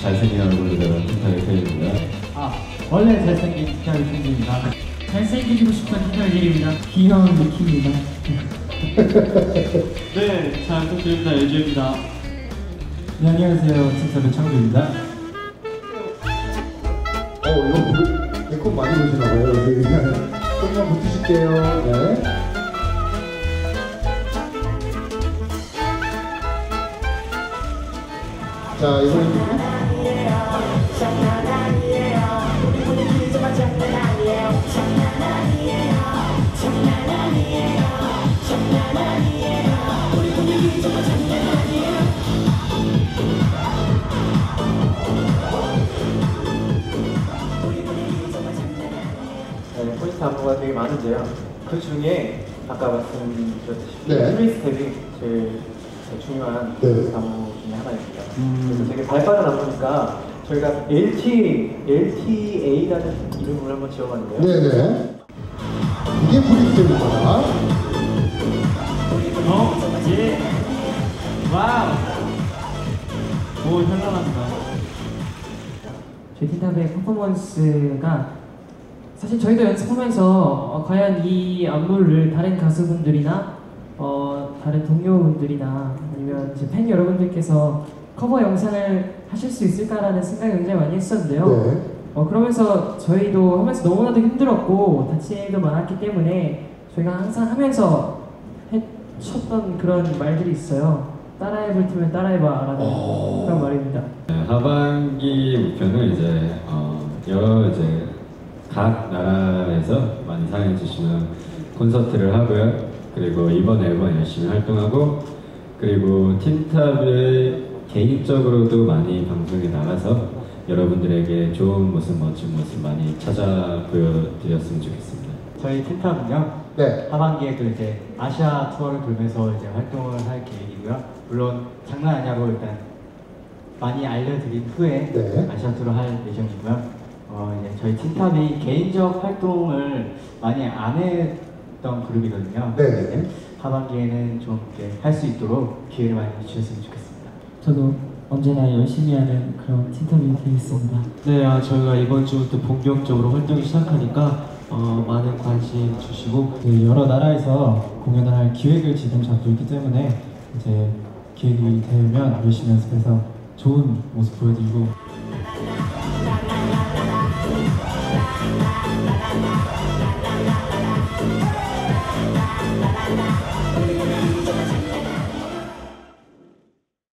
잘생긴 얼굴로 틴탑의 태입니다. 아, 원래 잘생긴 티타의 승기입니다. 잘생기고 싶은 티타의 일입니다. 귀여운 루키입니다. 네, 잘 부탁드립니다. LG입니다. 네, 안녕하세요. 티타의 창규입니다. 어, 이거 내거 많이 보시나봐요. 그냥 조금만 붙으실게요. 네. 자, 이번엔 네, 포인트 안무가 되게 많은데요. 그 중에 아까 말씀드렸다시피 네. 프리 스텝이 제일 중요한 네. 안무 중에 하나입니다. 그래서 되게 발빠른 안무니까 저희가 LT, LTA라는 이름을 한번 지어봤는데요. 네네. 이게 프리스텝입니다. 어? 예. 와우. 오, 현란합니다. 틴탑의 퍼포먼스가 사실 저희도 연습하면서 어, 과연 이 안무를 다른 가수분들이나 어, 다른 동료분들이나 아니면 이제 팬 여러분들께서 커버 영상을 하실 수 있을까라는 생각을 굉장히 많이 했었는데요. 네. 어, 그러면서 저희도 하면서 너무나도 힘들었고 다친 일도 많았기 때문에 저희가 항상 하면서 해쳤던 그런 말들이 있어요. 따라해볼 테면 따라해봐라는 그런 말입니다. 네, 하반기 목표는 이제 어, 여러 이제 각 나라에서 많이 사랑해 주시면 콘서트를 하고요. 그리고 이번 앨범 열심히 활동하고 그리고 틴탑의 개인적으로도 많이 방송에 나가서 여러분들에게 좋은 모습, 멋진 모습 많이 찾아 보여드렸으면 좋겠습니다. 저희 틴탑은요. 네. 하반기에도 이제 아시아 투어를 돌면서 이제 활동을 할 계획이고요. 물론 장난 아니라고 일단 많이 알려드린 후에 네. 아시아 투어를 할 예정이고요. 어, 이제 저희 틴탑이 개인적 활동을 많이 안 했던 그룹이거든요. 네. 하반기에는 좀할수 있도록 기회를 많이 주셨으면 좋겠습니다. 저도 언제나 열심히 하는 그런 틴탑이 되겠습니다. 네, 아, 저희가 이번 주부터 본격적으로 활동을 시작하니까 어, 많은 관심 주시고 네, 여러 나라에서 공연을 할 기획을 지금 잡고 있기 때문에 이제 기획이 되면 열심히 연습해서 좋은 모습 보여드리고